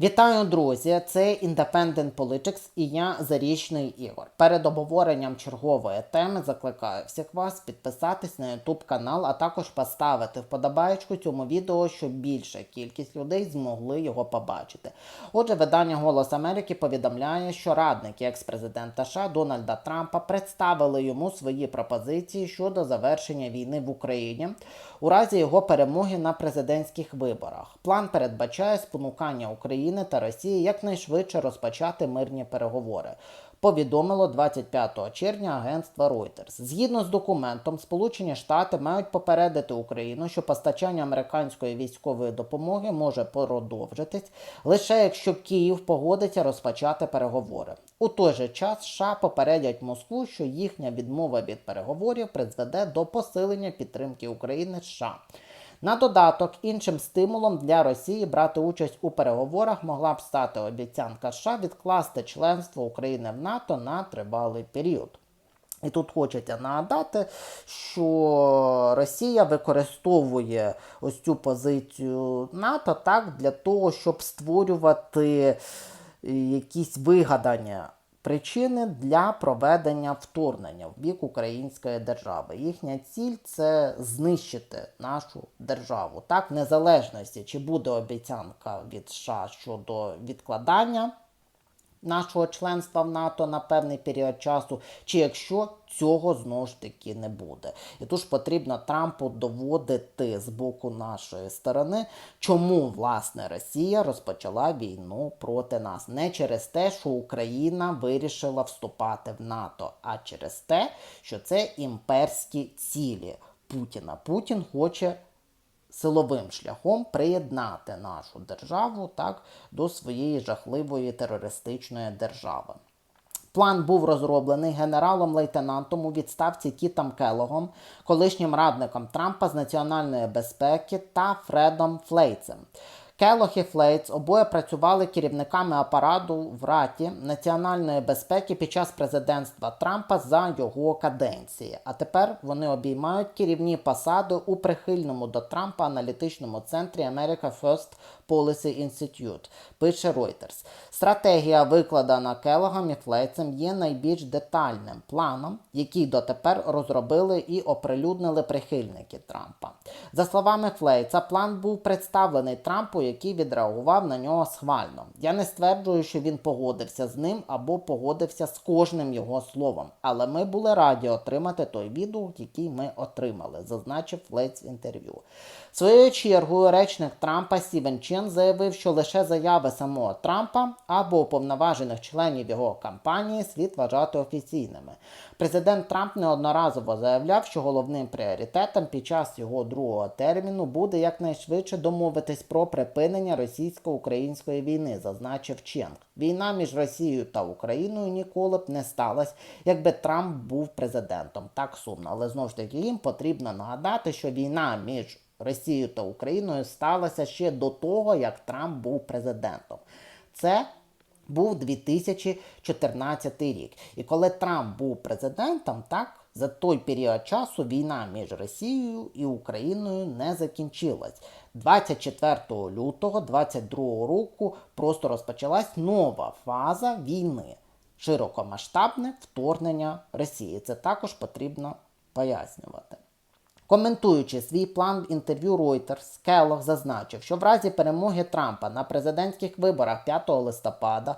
Вітаю, друзі! Це Independent Politics і я Зарічний Ігор. Перед обговоренням чергової теми закликаю всіх вас підписатись на YouTube канал, а також поставити вподобаєчку цьому відео, щоб більша кількість людей змогли його побачити. Отже, видання Голос Америки повідомляє, що радники екс-президента США Дональда Трампа представили йому свої пропозиції щодо завершення війни в Україні у разі його перемоги на президентських виборах. План передбачає спонукання України та Росії якнайшвидше розпочати мирні переговори. Повідомило 25 червня агентство Reuters. Згідно з документом, Сполучені Штати мають попередити Україну, що постачання американської військової допомоги може продовжитись лише якщо Київ погодиться розпочати переговори. У той же час США попередять Москву, що їхня відмова від переговорів призведе до посилення підтримки України США. На додаток, іншим стимулом для Росії брати участь у переговорах могла б стати обіцянка США відкласти членство України в НАТО на тривалий період. І тут хочеться нагадати, що Росія використовує ось цю позицію НАТО так для того, щоб створювати якісь вигадані причини для проведення вторгнення в бік української держави. Їхня ціль це знищити нашу державу. Так, незалежності, чи буде обіцянка від США щодо відкладання нашого членства в НАТО на певний період часу, чи якщо цього знову ж таки не буде. І тут ж потрібно Трампу доводити з боку нашої сторони, чому власне Росія розпочала війну проти нас. Не через те, що Україна вирішила вступати в НАТО, а через те, що це імперські цілі Путіна. Путін хоче силовим шляхом приєднати нашу державу так, до своєї жахливої терористичної держави. План був розроблений генералом-лейтенантом у відставці Кітом Келогом, колишнім радником Трампа з національної безпеки та Фредом Флейцем. Келох і Флейтс обоє працювали керівниками апарату в Раті національної безпеки під час президентства Трампа за його каденції. А тепер вони обіймають керівні посади у прихильному до Трампа аналітичному центрі America First Policy Institute, пише Reuters. Стратегія, викладена Келогом і Флейцем, є найбільш детальним планом, який дотепер розробили і оприлюднили прихильники Трампа. За словами Флейца, план був представлений Трампу, який відреагував на нього схвально. Я не стверджую, що він погодився з ним або погодився з кожним його словом, але ми були раді отримати той відгук, який ми отримали, зазначив Флець в інтерв'ю. Своєю чергою речник Трампа Стівен Чен заявив, що лише заяви самого Трампа або уповноважених членів його кампанії слід вважати офіційними. Президент Трамп неодноразово заявляв, що головним пріоритетом під час його другого терміну буде якнайшвидше домовитись про припинення російсько-української війни, зазначив Ченк. Війна між Росією та Україною ніколи б не сталася, якби Трамп був президентом. Так сумно, але знову ж таки їм потрібно нагадати, що війна між Росією та Україною сталася ще до того, як Трамп був президентом. Це був 2014 рік. І коли Трамп був президентом, так за той період часу війна між Росією і Україною не закінчилась. 24 лютого 2022 року просто розпочалась нова фаза війни, широкомасштабне вторгнення Росії. Це також потрібно пояснювати. Коментуючи свій план в інтерв'ю Reuters, Келлог зазначив, що в разі перемоги Трампа на президентських виборах 5 листопада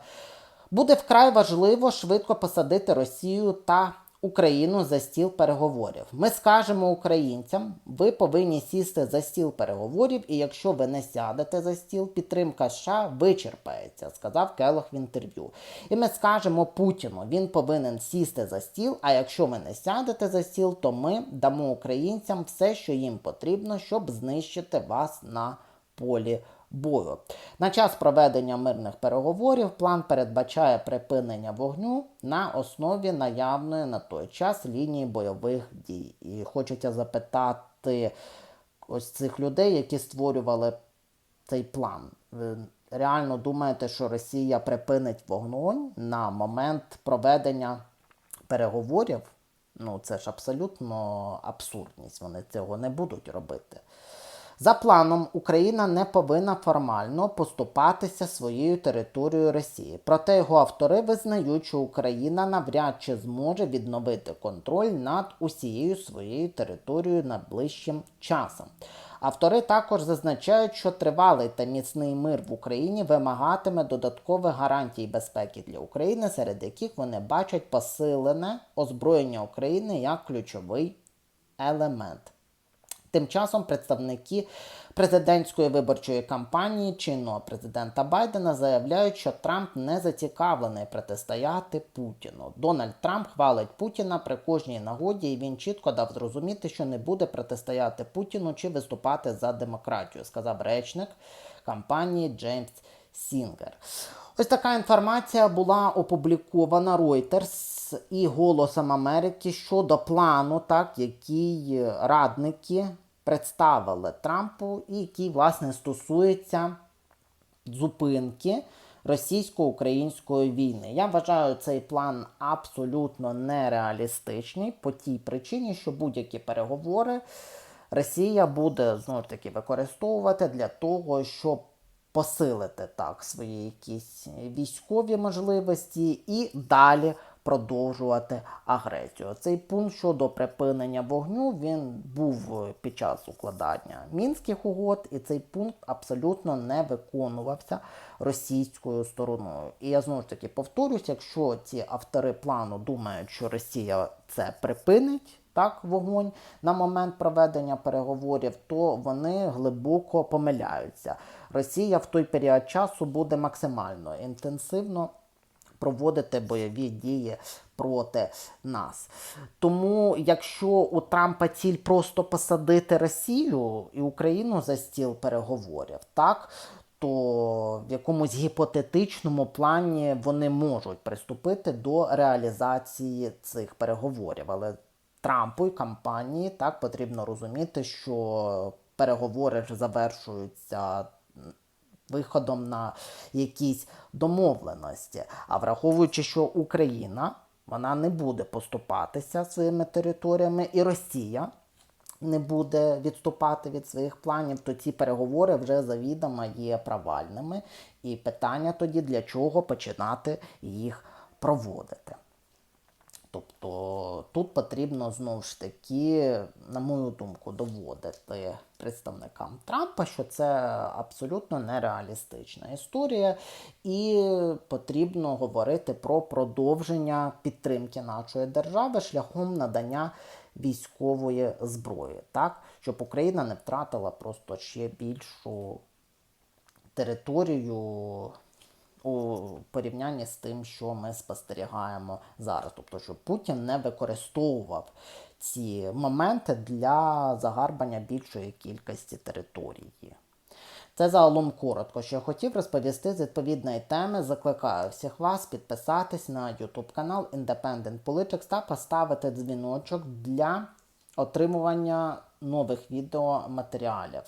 буде вкрай важливо швидко посадити Росію та Україну за стіл переговорів. Ми скажемо українцям, ви повинні сісти за стіл переговорів, і якщо ви не сядете за стіл, підтримка США вичерпається, сказав Келох в інтерв'ю. І ми скажемо Путіну, він повинен сісти за стіл. А якщо ви не сядете за стіл, то ми дамо українцям все, що їм потрібно, щоб знищити вас на полі бою. На час проведення мирних переговорів план передбачає припинення вогню на основі наявної на той час лінії бойових дій. І хочеться запитати ось цих людей, які створювали цей план. Ви реально думаєте, що Росія припинить вогонь на момент проведення переговорів? Ну, це ж абсолютно абсурдність. Вони цього не будуть робити. За планом, Україна не повинна формально поступатися своєю територією Росії. Проте його автори визнають, що Україна навряд чи зможе відновити контроль над усією своєю територією найближчим часом. Автори також зазначають, що тривалий та міцний мир в Україні вимагатиме додаткових гарантій безпеки для України, серед яких вони бачать посилене озброєння України як ключовий елемент. Тим часом представники президентської виборчої кампанії чинного президента Байдена заявляють, що Трамп не зацікавлений протистояти Путіну. Дональд Трамп хвалить Путіна при кожній нагоді, і він чітко дав зрозуміти, що не буде протистояти Путіну чи виступати за демократію, сказав речник кампанії Джеймс Сінгер. Ось така інформація була опублікована Reuters і Голосом Америки щодо плану, так, який радники представили Трампу, і який, власне, стосується зупинки російсько-української війни. Я вважаю цей план абсолютно нереалістичний по тій причині, що будь-які переговори Росія буде знову ж таки використовувати для того, щоб посилити так свої якісь військові можливості і далі продовжувати агресію. Цей пункт щодо припинення вогню він був під час укладання мінських угод, і цей пункт абсолютно не виконувався російською стороною. І я знову ж таки повторюсь, якщо ці автори плану думають, що Росія це припинить. Так, вогонь на момент проведення переговорів, то вони глибоко помиляються. Росія в той період часу буде максимально інтенсивно проводити бойові дії проти нас. Тому, якщо у Трампа ціль просто посадити Росію і Україну за стіл переговорів, так. То в якомусь гіпотетичному плані вони можуть приступити до реалізації цих переговорів. Але Трампу і кампанії так потрібно розуміти, що переговори завершуються виходом на якісь домовленості. А враховуючи, що Україна вона не буде поступатися своїми територіями, і Росія не буде відступати від своїх планів, то ці переговори вже завідомо є провальними. І питання тоді для чого починати їх проводити. Тобто тут потрібно знову ж таки, на мою думку, доводити представникам Трампа, що це абсолютно нереалістична історія, і потрібно говорити про продовження підтримки нашої держави шляхом надання військової зброї, так? Щоб Україна не втратила просто ще більшу територію у порівнянні з тим, що ми спостерігаємо зараз. Тобто, щоб Путін не використовував ці моменти для загарбання більшої кількості території. Це загалом коротко, що я хотів розповісти з відповідної теми. Закликаю всіх вас підписатись на YouTube канал Independent Politics та поставити дзвіночок для отримування нових відеоматеріалів.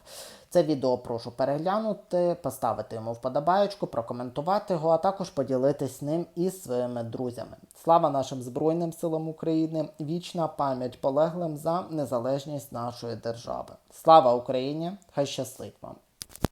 Це відео прошу переглянути, поставити йому вподобаєчку, прокоментувати його, а також поділитись ним із своїми друзями. Слава нашим Збройним силам України! Вічна пам'ять полеглим за незалежність нашої держави. Слава Україні! Хай щастить вам!